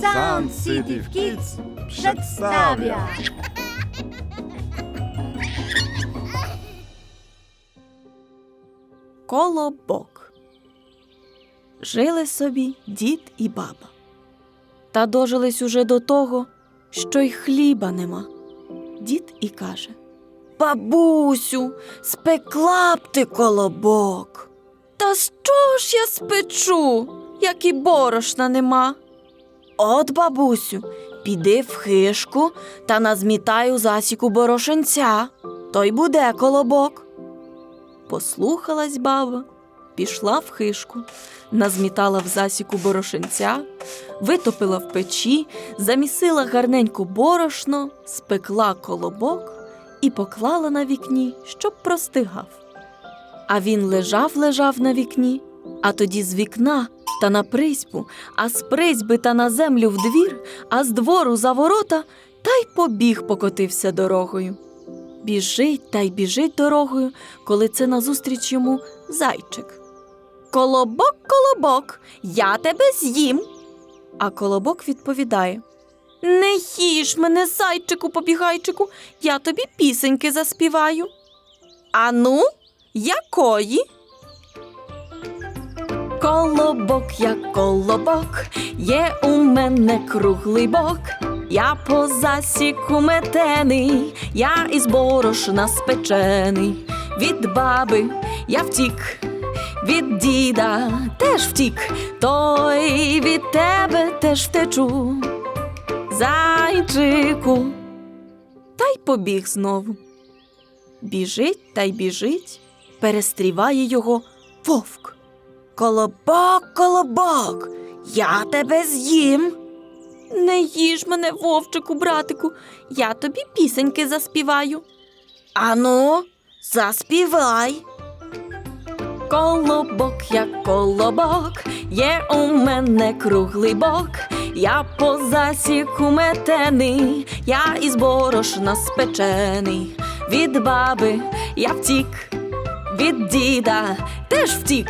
Sun City Kids przedstawia Колобок. Жили собі дід і баба. Та дожились уже до того, що й хліба нема. Дід і каже: Бабусю, спекла б ти колобок. Та що ж я спечу, як і борошна нема? От, бабусю, піди в хишку та назмітай у засіку борошенця, то й буде колобок. Послухалась баба, пішла в хишку, назмітала в засіку борошенця, витопила в печі, замісила гарненько борошно, спекла колобок і поклала на вікні, щоб простигав. А він лежав, лежав на вікні, а тоді з вікна та на призьбу, а з призьби та на землю в двір, а з двору за ворота, та й побіг покотився дорогою. Біжить та й біжить дорогою, коли це назустріч йому зайчик. Колобок, колобок, я тебе з'їм. А колобок відповідає: Не їж мене, зайчику побігайчику, я тобі пісеньки заспіваю. Ану, якої? Колобок, як колобок, є у мене круглий бок. Я по засіку метений, я із борошна спечений. Від баби я втік, від діда теж втік, той від тебе теж втечу. Зайчику. Та й побіг знову. Біжить та й біжить, перестріває його вовк. Колобок, колобок, я тебе з'їм. Не їж мене, вовчику, братику, я тобі пісеньки заспіваю. Ану, заспівай. Колобок, як колобок, є у мене круглий бок. Я по засіку метений, я із борошна спечений. Від баби я втік, від діда теж втік,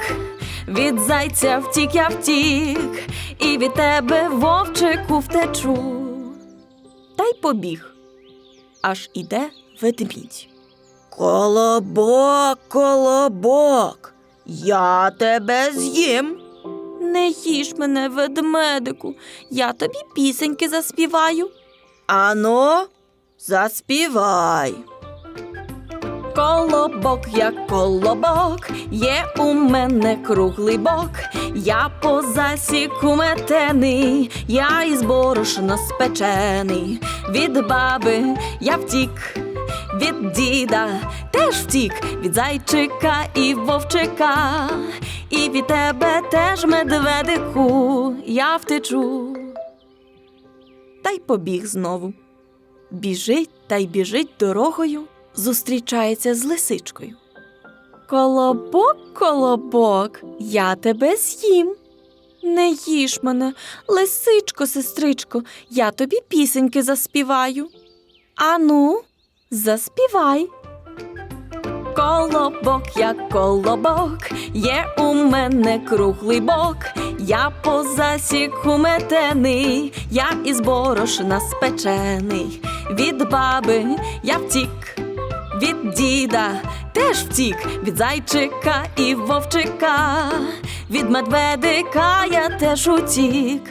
від зайця втік я втік, і від тебе, вовчику, втечу. Та й побіг. Аж іде ведмідь. Колобок, колобок, я тебе з'їм. Не їж мене, ведмедику, я тобі пісеньки заспіваю. Ано, заспівай. Колобок, як колобок, є у мене круглий бок. Я по засіку метений, я із борошна спечений. Від баби я втік, від діда теж втік, від зайчика і вовчика, і від тебе теж медведику я втечу. Та й побіг знову. Біжить та й біжить дорогою, зустрічається з лисичкою. Колобок, колобок, я тебе з'їм. Не їж мене, лисичко, сестричко, я тобі пісеньки заспіваю. Ану, заспівай. Колобок, як колобок, є у мене круглий бок. Я по засіку метений, я із борошна спечений. Від баби я втік, діда теж втік, від зайчика і вовчика, від медведика я теж утік,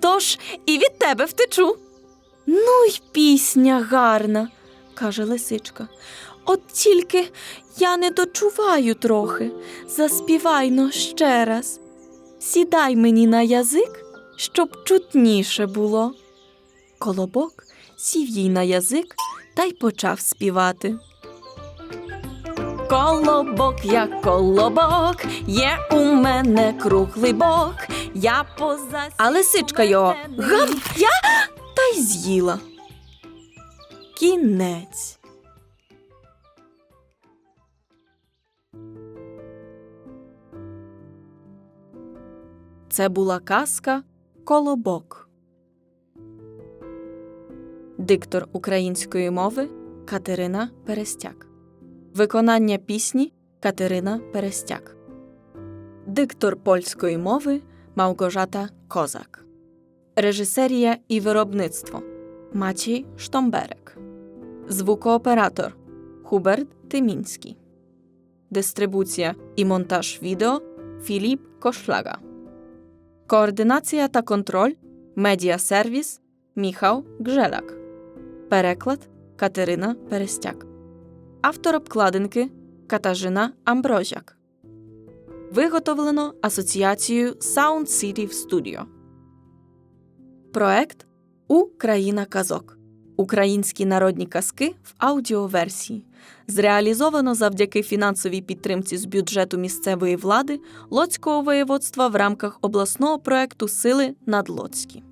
тож і від тебе втечу. Ну й пісня гарна, каже лисичка. От тільки я не дочуваю трохи. Заспівай но ще раз. Сідай мені на язик, щоб чутніше було. Колобок сів їй на язик та й почав співати. Колобок, як колобок, є у мене круглий бок. Я поза... А лисичка його гав я та й з'їла. Кінець. Це була казка Колобок. Диктор української мови Катерина Перестяк. Виконання пісні Катерина Перестяк. Диктор польської мови Мałgorzata Козак. Режисерія і виробництво Матій Штомберек. Звукооператор Хуберт Тимінський. Дистрибуція і монтаж відео Філіп Кошлага. Координація та контроль Медіасервіс Міхał Гжелак. Переклад Катерина Перестяк. Автор обкладинки Катажина Амброзяк. Виготовлено Асоціацією Sound City Studio. Проект Україна казок. Українські народні казки в аудіоверсії. Зреалізовано завдяки фінансовій підтримці з бюджету місцевої влади Лоцького воєводства в рамках обласного проекту Сили над Лоцькі.